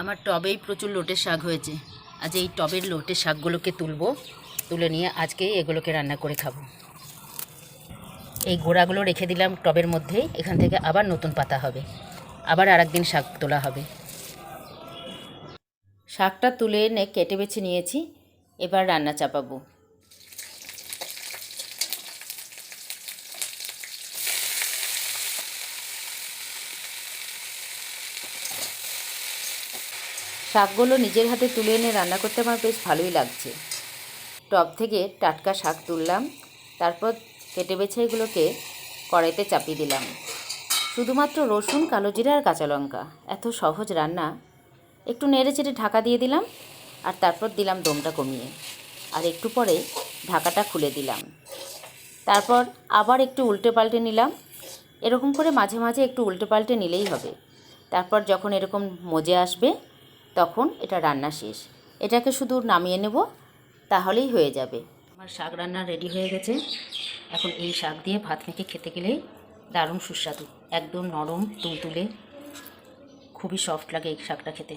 আমার টবেই প্রচুর লোটের শাক হয়েছে। আজ এই টবের লোটের শাকগুলোকে তুলবো, তুলে নিয়ে আজকে এগুলোকে রান্না করে খাব। এই গোড়াগুলো রেখে দিলাম টবের মধ্যেই এখান থেকে আবার নতুন পাতা হবে। আবার আর একদিন শাক তোলা হবে। শাকটা তুলে এনে কেটে বেছে নিয়েছি, এবার রান্না চাপাবো। শাকগুলো নিজের হাতে তুলে এনে রান্না করতে আমার বেশ ভালোই লাগছে। টব থেকে টাটকা শাক তুললাম, তারপর কেটে বেছে এগুলোকে কড়াইতে চাপিয়ে দিলাম। শুধুমাত্র রসুন, কালো জিরা আর কাঁচা লঙ্কা। এত সহজ রান্না। একটু নেড়ে চেড়ে ঢাকা দিয়ে দিলাম আর তারপর দিলাম দমটা কমিয়ে। আর একটু পরে ঢাকাটা খুলে দিলাম। তারপর আবার একটু উল্টে পাল্টে নিলাম। এরকম করে মাঝে মাঝে একটু উল্টে পাল্টে নিলেই হবে। তারপর যখন এরকম মজে আসবে তখন এটা রান্না শেষ। এটাকে শুধু নামিয়ে নেব, তাহলেই হয়ে যাবে। আমার শাক রান্না রেডি হয়ে গেছে। এখন এই শাক দিয়ে ভাত মেখে খেতে গেলেই দারুণ সুস্বাদু, একদম নরম, তুলতুলে। খুবই সফট লাগে এই শাকটা খেতে।